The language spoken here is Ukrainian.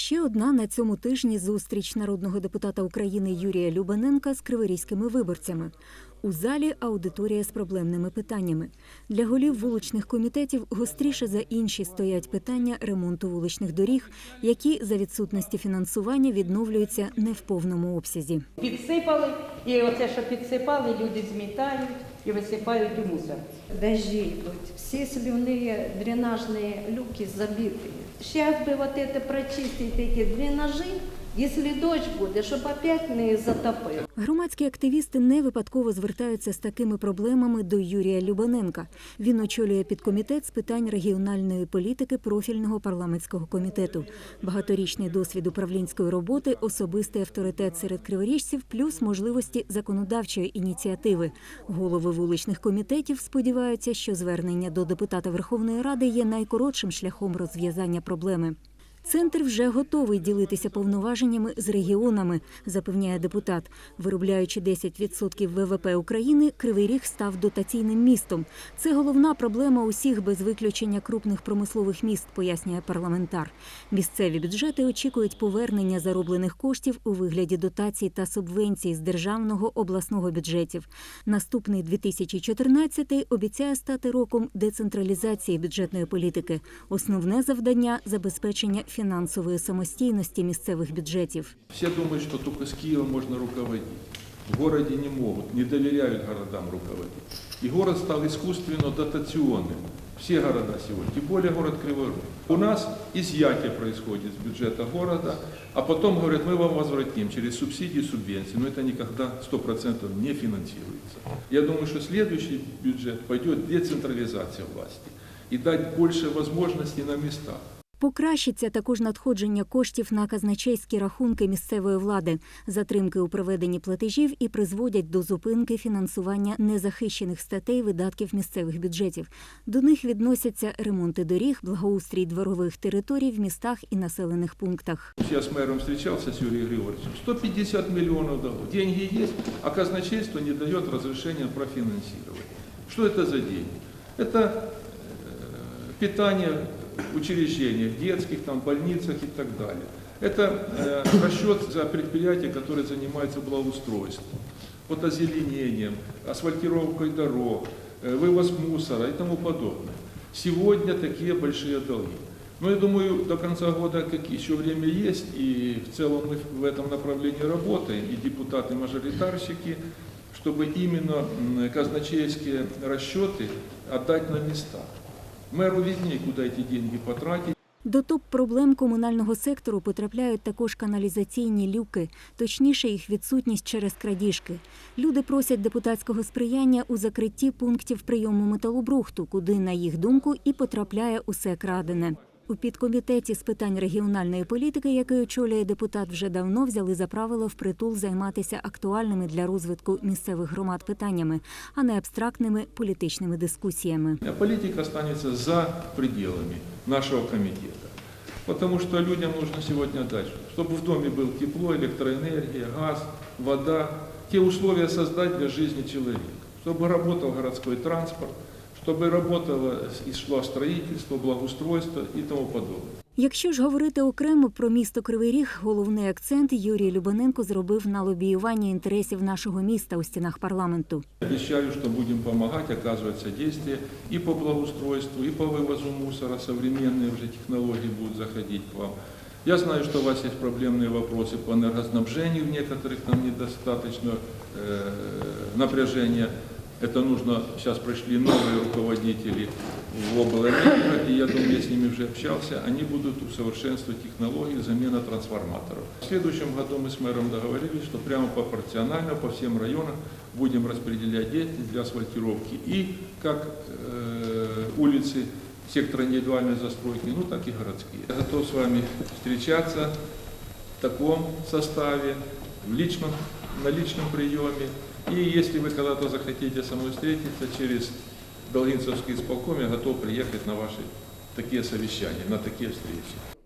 Ще одна на цьому тижні зустріч народного депутата України Юрія Любаненка з криворізькими виборцями. У залі аудиторія з проблемними питаннями. Для голів вуличних комітетів гостріше за інші стоять питання ремонту вуличних доріг, які за відсутності фінансування відновлюються не в повному обсязі. Підсипали, і оце, що підсипали, люди змітають і висипають у мусор. Дожди идут, все сливные дренажные люки забиты. Сейчас бы вот это прочистить, эти дренажи, если дождь будет, чтобы опять не затопил. Громадські активісти не випадково звертаються з такими проблемами до Юрія Любаненка. Він очолює підкомітет з питань регіональної політики профільного парламентського комітету. Багаторічний досвід управлінської роботи, особистий авторитет серед криворіжців, плюс можливості законодавчої ініціативи. Голови вуличних комітетів сподіваються, що звернення до депутата Верховної Ради є найкоротшим шляхом розв'язання проблеми. Центр вже готовий ділитися повноваженнями з регіонами, запевняє депутат. Виробляючи 10% ВВП України, Кривий Ріг став дотаційним містом. Це головна проблема усіх без виключення крупних промислових міст, пояснює парламентар. Місцеві бюджети очікують повернення зароблених коштів у вигляді дотацій та субвенцій з державного обласного бюджетів. Наступний 2014 обіцяє стати роком децентралізації бюджетної політики. Основне завдання забезпечення фінансової самостійності місцевих бюджетів. Все думают, что только с Киева можно руководить. В городе не могут, не доверяют городам руководить. И город стал искусственно дотационным. Все города сегодня, тем более город Кривой Рог. У нас изъятие происходит с бюджета города, а потом говорят, мы вам возвратим через субсидии, субвенции. Но это никогда 100% не финансируется. Я думаю, что следующий бюджет пойдет децентрализация власти и дать больше возможностей на местах. Покращиться також надходження коштів на казначейські рахунки місцевої влади. Затримки у проведенні платежів і призводять до зупинки фінансування незахищених статей видатків місцевих бюджетів. До них відносяться ремонти доріг, благоустрій дворових територій в містах і населених пунктах. Я с мэром встречался, с Юрием Григорьевичем. 150 миллионов дало. Деньги есть, а казначейство не дает разрешения профинансировать. Что это за деньги? Это э, в детских, там, больницах и так далее. Это э, расчет за предприятия, которые занимаются благоустройством, вот озеленением, асфальтировкой дорог, э, вывоз мусора и тому подобное. Сегодня такие большие долги. Но я думаю, до конца года как еще время есть, и в целом мы в этом направлении работаем, и депутаты, и мажоритарщики, чтобы именно казначейские расчеты отдать на местах. Мэру виднее, куда эти деньги потратить. До топ-проблем комунального сектору потрапляють також каналізаційні люки, точніше їх відсутність через крадіжки. Люди просять депутатського сприяння у закритті пунктів прийому металобрухту, куди, на їх думку, і потрапляє усе крадене. У підкомітеті з питань регіональної політики, який очолює депутат, вже давно взяли за правило впритул займатися актуальними для розвитку місцевих громад питаннями, а не абстрактними політичними дискусіями. А политика останется за пределами нашего комитета. Потому что людям нужно сегодня дальше, чтобы в доме было тепло, электроэнергия, газ, вода, те условия создать для жизни человека, чтобы работал городской транспорт, чтобы работало и шло строительство, благоустройство и тому подобное. Якщо ж говорити окремо про місто Кривий Ріг, головний акцент Юрій Любаненко зробив на лобіювання інтересів нашого міста у стінах парламенту. Обещали, что будем помогать, оказывать содействие и по благоустройству, и по вывозу мусора. Современные уже технологии будут заходить к вам. Я знаю, что у вас есть проблемные вопросы по энергоснабжению, в некоторых там недостаточно э, напряжения. Это нужно, сейчас пришли новые руководители в облэнерго, и я думаю, я с ними уже общался, они будут усовершенствовать технологии замена трансформаторов. В следующем году мы с мэром договорились, что прямо пропорционально по всем районам будем распределять деньги для асфальтировки и как э, улицы сектора индивидуальной застройки, ну так и городские. Я готов с вами встречаться в таком составе, в личном, на личном приеме. И если вы когда-то захотите со мной встретиться через Долгинцевский исполком, я готов приехать на ваши такие совещания, на такие встречи.